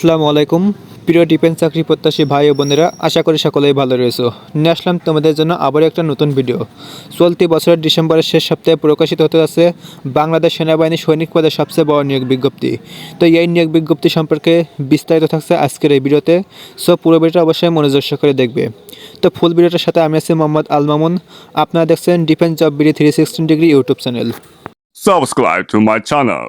আসসালামু আলাইকুম। প্রিয় ডিফেন্স চাকরি প্রত্যাশী ভাই ও বোনেরা, আশা করি সকলেই ভালো রয়েছো। নিয়ে আসলাম তোমাদের জন্য আবার একটা নতুন ভিডিও চলতি বছরের ডিসেম্বরের শেষ সপ্তাহে প্রকাশিত হতে যাচ্ছে বাংলাদেশ সেনাবাহিনী সৈনিক পদের সবচেয়ে বড় নিয়োগ বিজ্ঞপ্তি। তো এই নিয়োগ বিজ্ঞপ্তি সম্পর্কে বিস্তারিত থাকছে আজকের এই ভিডিওতে সো পুরো ভিডিওটা অবশ্যই মনোযোগ সহকারে দেখবে। তো ফুল ভিডিওটার সাথে আমি আছি মোহাম্মদ আল মামুন। আপনারা দেখছেন defence job BD three sixteen degree YouTube channel. Subscribe to my channel.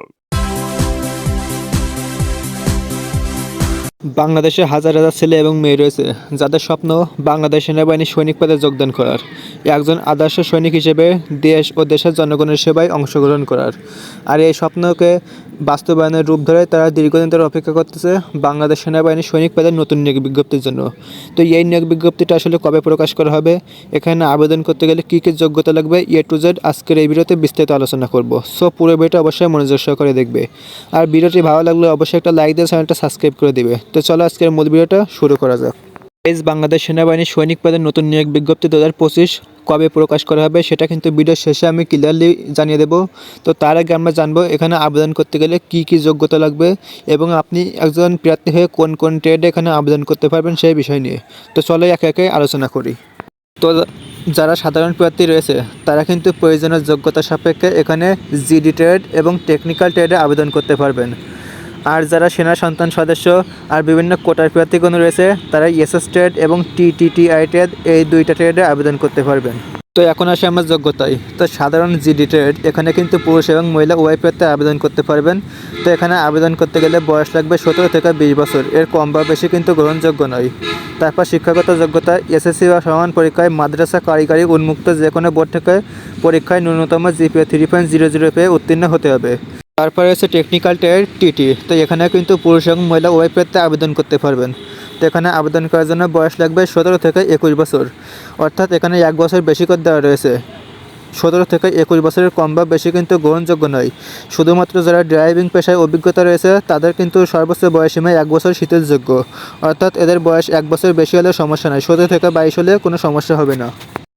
বাংলাদেশে হাজার হাজার ছেলে এবং মেয়ে রয়েছে, যাদের স্বপ্ন বাংলাদেশ সেনাবাহিনী সৈনিক পদে যোগদান করার। একজন আদর্শ সৈনিক হিসেবে দেশ ও দেশের জনগণের সেবায় অংশগ্রহণ করার। আর এই স্বপ্নকে বাস্তবায়নের রূপ ধরে তারা দীর্ঘদিন ধরে অপেক্ষা করতেছে বাংলাদেশ সেনাবাহিনী সৈনিক পদের নতুন নিয়োগ বিজ্ঞপ্তির জন্য। তো এই নিয়োগ বিজ্ঞপ্তিটা আসলে কবে প্রকাশ করা হবে, এখানে আবেদন করতে গেলে কী কী যোগ্যতা লাগবে, এ টু জেড আজকের এই ভিডিওতে বিস্তারিত আলোচনা করব। সো পুরো ভিডিওটা অবশ্যই মনোযোগ সহকারে দেখবে। আর ভিডিওটি ভালো লাগলে অবশ্যই একটা লাইক দিয়ে চ্যানেলটা সাবস্ক্রাইব করে দিবে। তো চলো আজকের মূল ভিডিওটা শুরু করা যাক। এস বাংলাদেশ সেনাবাহিনী সৈনিক পদের নতুন নিয়োগ বিজ্ঞপ্তি দু হাজার পঁচিশ কবে প্রকাশ করা হবে সেটা কিন্তু ভিডিওর শেষে আমি ক্লিয়ারলি জানিয়ে দেবো। তো তার আগে আমরা জানব এখানে আবেদন করতে গেলে কি কি যোগ্যতা লাগবে এবং আপনি একজন প্রার্থী হয়ে কোন কোন ট্রেডে এখানে আবেদন করতে পারবেন সেই বিষয় নিয়ে। তো চলো একে একে আলোচনা করি। তো যারা সাধারণ প্রার্থী রয়েছে, তারা কিন্তু প্রয়োজনীয় যোগ্যতা সাপেক্ষে এখানে জিডি ট্রেড এবং টেকনিক্যাল ট্রেডে আবেদন করতে পারবেন। আর যারা সেনা সন্তান সদস্য আর বিভিন্ন কোটার প্রার্থীগণ রয়েছে, তারা এসএস ট্রেড এবং টিটিটিআই ট্রেড এই দুইটা ট্রেডে আবেদন করতে পারবেন। তো এখন আসে আমার যোগ্যতায়। তো সাধারণ জিডি ট্রেড এখানে কিন্তু পুরুষ এবং মহিলা উভয় প্রার্থী আবেদন করতে পারবেন। তো এখানে আবেদন করতে গেলে বয়স লাগবে সতেরো থেকে বিশ বছর। এর কম বা বেশি কিন্তু গ্রহণযোগ্য নয়। তারপর শিক্ষাগত যোগ্যতা এসএসসি বা সমান পরীক্ষায় মাদ্রাসা কারিগরি উন্মুক্ত যে কোনো বোর্ড থেকে পরীক্ষায় ন্যূনতম GPA three point zero zero পেয়ে উত্তীর্ণ হতে হবে। তারপরে হচ্ছে টেকনিক্যাল ট্রেড টিটি তো এখানে কিন্তু পুরুষ এবং মহিলা উভয় প্রার্থী আবেদন করতে পারবেন। তো এখানে আবেদন করার জন্য বয়স লাগবে সতেরো থেকে একুশ বছর। অর্থাৎ এখানে এক বছর বেশি করে দেওয়া রয়েছে। সতেরো থেকে একুশ বছরের কম বা বেশি কিন্তু গ্রহণযোগ্য নয়। শুধুমাত্র যারা ড্রাইভিং পেশায় অভিজ্ঞতা রয়েছে, তাদের কিন্তু সর্বোচ্চ বয়সীমায় এক বছর শীতলযোগ্য। অর্থাৎ এদের বয়স এক বছর বেশি হলে সমস্যা নয় সতেরো থেকে বাইশ হলে কোনো সমস্যা হবে না।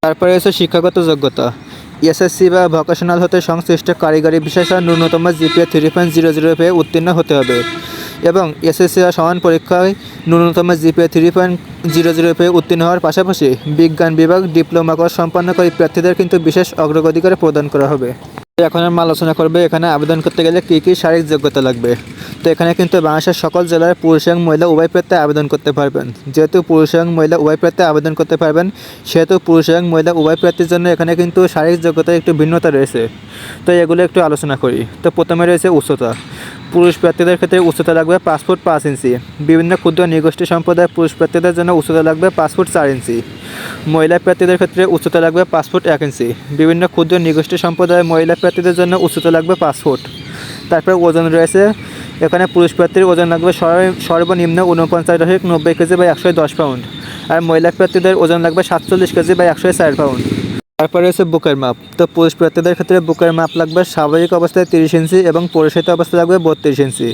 তারপরে হচ্ছে শিক্ষাগত যোগ্যতা। এসএসসি বা ভোকেশনাল হতে সংশ্লিষ্ট কারিগরি বিশেষণ ন্যূনতম GPA three point zero zero পেয়ে উত্তীর্ণ হতে হবে এবং এসএসসি বা সমান পরীক্ষায় ন্যূনতম GPA three point zero zero পেয়ে উত্তীর্ণ হওয়ার পাশাপাশি বিজ্ঞান বিভাগ, ডিপ্লোমা কোর্স সম্পন্নকারী প্রার্থীদের কিন্তু বিশেষ অগ্রগতিকার প্রদান করা হবে। এখন আমরা আলোচনা করবে এখানে আবেদন করতে গেলে কী কী শারীরিক যোগ্যতা লাগবে। তো এখানে কিন্তু বাংলাদেশের সকল জেলার পুরুষ এবং মহিলা উভয় প্রার্থী আবেদন করতে পারবেন। যেহেতু পুরুষ এবং মহিলা উভয় প্রার্থী আবেদন করতে পারবেন, সেহেতু পুরুষ এবং মহিলা উভয় প্রার্থীর জন্য এখানে কিন্তু শারীরিক যোগ্যতার একটু ভিন্নতা রয়েছে। তো এগুলো একটু আলোচনা করি। তো প্রথমে রয়েছে উচ্চতা। পুরুষ প্রার্থীদের ক্ষেত্রে উচ্চতা লাগবে পাঁচ ফুট পাঁচ ইঞ্চি। বিভিন্ন ক্ষুদ্র নিগোষ্ঠী সম্প্রদায়ের পুরুষ প্রার্থীদের জন্য উচ্চতা লাগবে পাঁচ ফুট চার ইঞ্চি। মহিলা প্রার্থীদের ক্ষেত্রে উচ্চতা লাগবে পাঁচ ফুট এক ইঞ্চি। বিভিন্ন ক্ষুদ্র নিগোষ্ঠী সম্প্রদায়ের মহিলা প্রার্থীদের জন্য উচ্চতা লাগবে পাঁচ ফুট। তারপরে ওজন রয়েছে। এখানে পুরুষ প্রার্থীর ওজন লাগবে সর্ব- সর্বনিম্ন উনপঞ্চাশ দশমিক নব্বই কেজি বা একশো দশ পাউন্ড। আর মহিলা প্রার্থীদের ওজন লাগবে সাতচল্লিশ কেজি বা একশো চার পাউন্ড। তারপরে হচ্ছে বুকের মাপ। তো পুরুষ প্রার্থীদের ক্ষেত্রে বুকের মাপ লাগবে স্বাভাবিক অবস্থায় তিরিশ ইঞ্চি এবং পরিষিত অবস্থায় লাগবে বত্রিশ ইঞ্চি।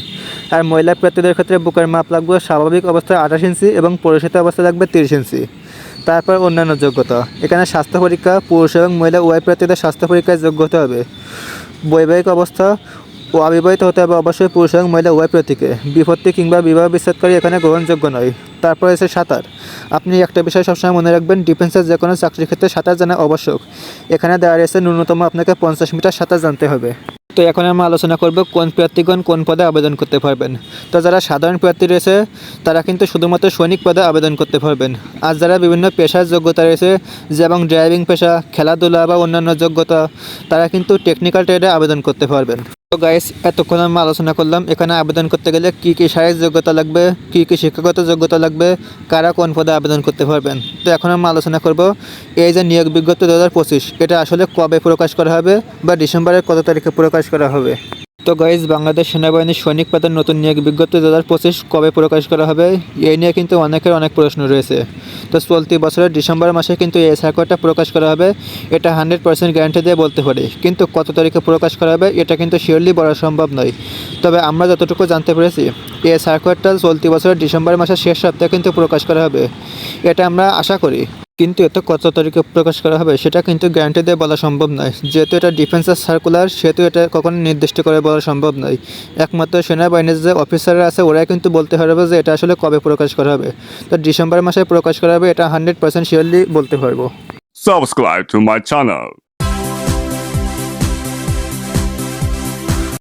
আর মহিলা প্রার্থীদের ক্ষেত্রে বুকের মাপ লাগবে স্বাভাবিক অবস্থায় আঠাশ ইঞ্চি এবং পুরুষিত অবস্থায় লাগবে তিরিশ ইঞ্চি। তারপর অন্যান্য যোগ্যতা। এখানে স্বাস্থ্য পরীক্ষা, পুরুষ এবং মহিলা উভয় প্রার্থীদের স্বাস্থ্য পরীক্ষায় যোগ্য হতে হবে। বৈবাহিক অবস্থা ও অবিবাহিত হতে হবে অবশ্যই পুরুষ এবং মহিলা উভয় প্রার্থীকে বিপত্তি কিংবা বিবাহ বিচ্ছেদকারী এখানে গ্রহণযোগ্য নয় তারপর আছে সাঁতার। আপনি একটা বিষয় সবসময় মনে রাখবেন, ডিফেন্সের যে কোনো চাকরির ক্ষেত্রে সাঁতার জানা আবশ্যক। এখানে দেওয়া রয়েছে ন্যূনতম আপনাকে পঞ্চাশ মিটার সাঁতার জানতে হবে। তো এখন আমরা আলোচনা করব কোন প্রার্থীগণ কোন পদে আবেদন করতে পারবেন। তো যারা সাধারণ প্রার্থী রয়েছে, তারা কিন্তু শুধুমাত্র সৈনিক পদে আবেদন করতে পারবেন। আর যারা বিভিন্ন পেশার যোগ্যতা রয়েছে যেমন ড্রাইভিং পেশা, খেলাধুলা বা অন্যান্য যোগ্যতা, তারা কিন্তু টেকনিক্যাল ট্রেডে আবেদন করতে পারবেন। তো গাইস এতক্ষণ আমি আলোচনা করলাম, এখানে আবেদন করতে গেলে কি কী শারীরিক যোগ্যতা লাগবে, কি কী শিক্ষাগত যোগ্যতা লাগবে, কারা কোন পদে আবেদন করতে পারবেন। তো এখন আমি আলোচনা করব এই যে নিয়োগ বিজ্ঞপ্তি দু হাজার পঁচিশ, এটা আসলে কবে প্রকাশ করা হবে বা ডিসেম্বরের কত তারিখে প্রকাশ করা হবে? তো গাইজ বাংলাদেশ সেনাবাহিনীর সৈনিক পাতার নতুন নিয়োগ বিজ্ঞপ্তি দু হাজার পঁচিশ কবে প্রকাশ করা হবে, এই নিয়ে কিন্তু অনেকের অনেক প্রশ্ন রয়েছে। তো চলতি বছরের ডিসেম্বর মাসে কিন্তু এই সার্কুলারটা প্রকাশ করা হবে, এটা হান্ড্রেড পার্সেন্ট গ্যারান্টি দিয়ে বলতে পারি। কিন্তু কত তারিখে প্রকাশ করা হবে, এটা কিন্তু শিওরলি বলা সম্ভব নয়। তবে আমরা যতটুকু জানতে পেরেছি, এই সার্কুলারটা চলতি বছরের ডিসেম্বর মাসের শেষ সপ্তাহে কিন্তু প্রকাশ করা হবে। এটা আমরা আশা করি। কিন্তু এত কত তারিখে প্রকাশ করা হবে সেটা কিন্তু গ্যারান্টি দিয়ে বলা সম্ভব নয়। যেহেতু এটা ডিফেন্সের সার্কুলার সেহেতু এটা কখনো নির্দিষ্ট করে বলা সম্ভব নয়। একমাত্র সেনাবাহিনীর যে অফিসাররা আছে, ওরাই কিন্তু বলতে পারবে যে এটা আসলে কবে প্রকাশ করা হবে। তো ডিসেম্বর মাসে প্রকাশ করা হবে, এটা হান্ড্রেড পার্সেন্ট শিওরলি বলতে পারব.